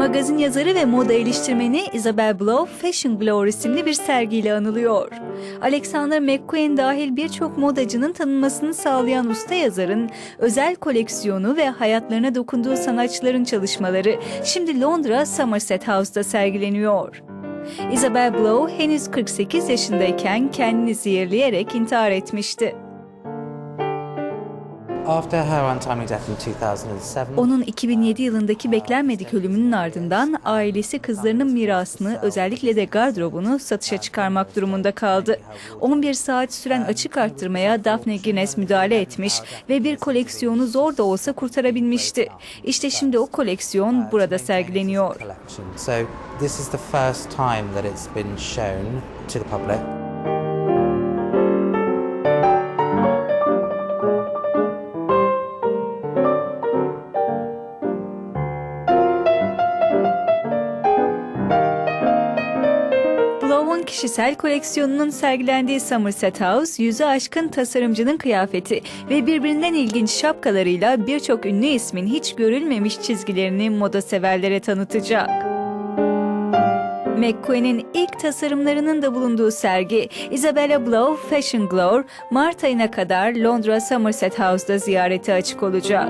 Magazin yazarı ve moda eleştirmeni Isabel Blow, Fashion Glow isimli bir sergiyle anılıyor. Alexander McQueen dahil birçok modacının tanınmasını sağlayan usta yazarın özel koleksiyonu ve hayatlarına dokunduğu sanatçıların çalışmaları şimdi Londra Somerset House'da sergileniyor. Isabel Blow henüz 48 yaşındayken kendini zehirleyerek intihar etmişti. Onun 2007 yılındaki beklenmedik ölümünün ardından ailesi kızlarının mirasını özellikle de gardırobunu satışa çıkarmak durumunda kaldı. 11 saat süren açık arttırmaya Daphne Guinness müdahale etmiş ve bir koleksiyonu zor da olsa kurtarabilmişti. İşte şimdi o koleksiyon burada sergileniyor. So this is the first time that it's been shown to the public. Blow'un kişisel koleksiyonunun sergilendiği Somerset House, yüzü aşkın tasarımcının kıyafeti ve birbirinden ilginç şapkalarıyla birçok ünlü ismin hiç görülmemiş çizgilerini moda severlere tanıtacak. McQueen'in ilk tasarımlarının da bulunduğu sergi Isabella Blow Fashion Glow Mart ayına kadar Londra Somerset House'da ziyarete açık olacak.